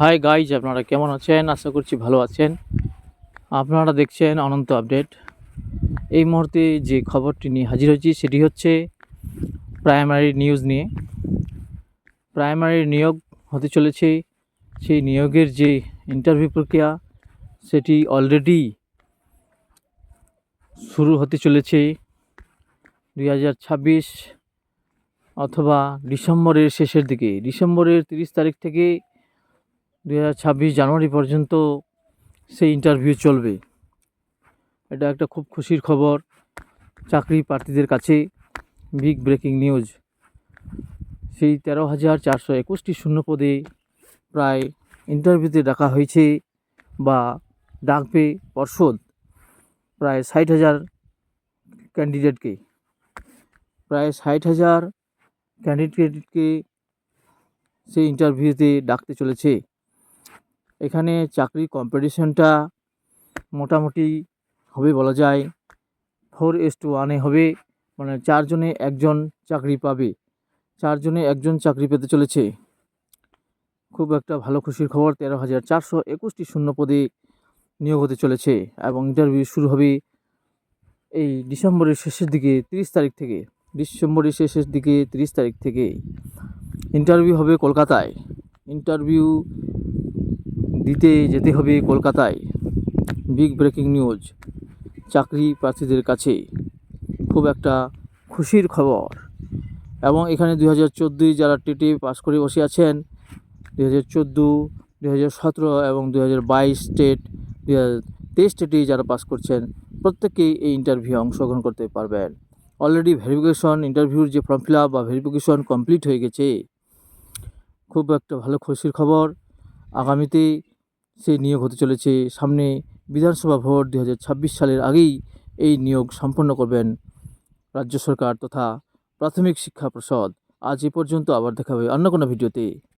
Hi guys আপনারা কেমন আছেন? আশা করছি ভালো আছেন। আপনারা দেখছেন অনন্ত আপডেট। এই মুহূর্তে যে খবরটি নিয়ে হাজির হয়েছি সেটি হচ্ছে প্রাইমারি নিউজ নিয়ে। প্রাইমারি নিয়োগ হতে চলেছে। সেই নিয়োগের যে ইন্টারভিউ প্রক্রিয়া, সেটি অলরেডি শুরু হতে চলেছে দুই হাজার ছাব্বিশ অথবা ডিসেম্বরের শেষের দিকে। ডিসেম্বরের তিরিশ তারিখ থেকে দুই হাজার ছাব্বিশ জানুয়ারি পর্যন্ত সেই ইন্টারভিউ চলবে। এটা একটা খুব খুশির খবর। চাকরি প্রার্থীদের কাছে বিগ ব্রেকিং নিউজ সেই তেরো হাজার চারশো একুশটি শূন্য পদে প্রায় ইন্টারভিউতে ডাকা হয়েছে বা ডাকবে পর্ষদ প্রায় ষাট হাজার ক্যান্ডিডেটকে প্রায় ষাট হাজার ক্যান্ডিডেটকে সেই ইন্টারভিউতে ডাকতে চলেছে। এখানে চাকরি কম্পিটিশনটা মোটামুটি হবে বলা যায় ফোর এস টু ওয়ানে হবে। মানে চারজনে একজন চাকরি পাবে। চারজনে একজন চাকরি পেতে চলেছে। খুব একটা ভালো খুশির খবর, তেরো হাজার চারশো একুশটি শূন্য পদে নিয়োগ হতে চলেছে এবং ইন্টারভিউ শুরু হবে এই ডিসেম্বরের শেষের দিকে, তিরিশ তারিখ থেকে। ডিসেম্বরের শেষের দিকে, তিরিশ তারিখ থেকে। ইন্টারভিউ হবে কলকাতায়। ইন্টারভিউ দিতে যেতে হবে কলকাতায়। বিগ ব্রেকিং নিউজ চাকরি প্রার্থীদের কাছে খুব একটা খুশির খবর। এবং এখানে দুই হাজার চোদ্দোই যারা টেটে পাস করে বসে আছেন, দুই হাজার চোদ্দ, দুই হাজার সতেরো এবং দুই হাজার বাইশ স্টেট দুই হাজার তেইশ স্টেটে যারা পাস করছেন প্রত্যেকেই এই ইন্টারভিউ অংশগ্রহণ করতে পারবেন। অলরেডি ভেরিফিকেশন ইন্টারভিউর যে ফর্ম ফিল আপ বা ভেরিফিকেশন কমপ্লিট হয়ে গেছে, খুব একটা ভালো খুশির খবর। আগামীতে সেই নিয়োগ হতে চলেছে। সামনে বিধানসভা ভোট দু হাজার ছাব্বিশ সালের আগেই এই নিয়োগ সম্পন্ন করবেন রাজ্য সরকার তথা প্রাথমিক শিক্ষা পর্ষদ। আজ এ পর্যন্ত আবার দেখা হবে অন্য কোনো ভিডিওতে।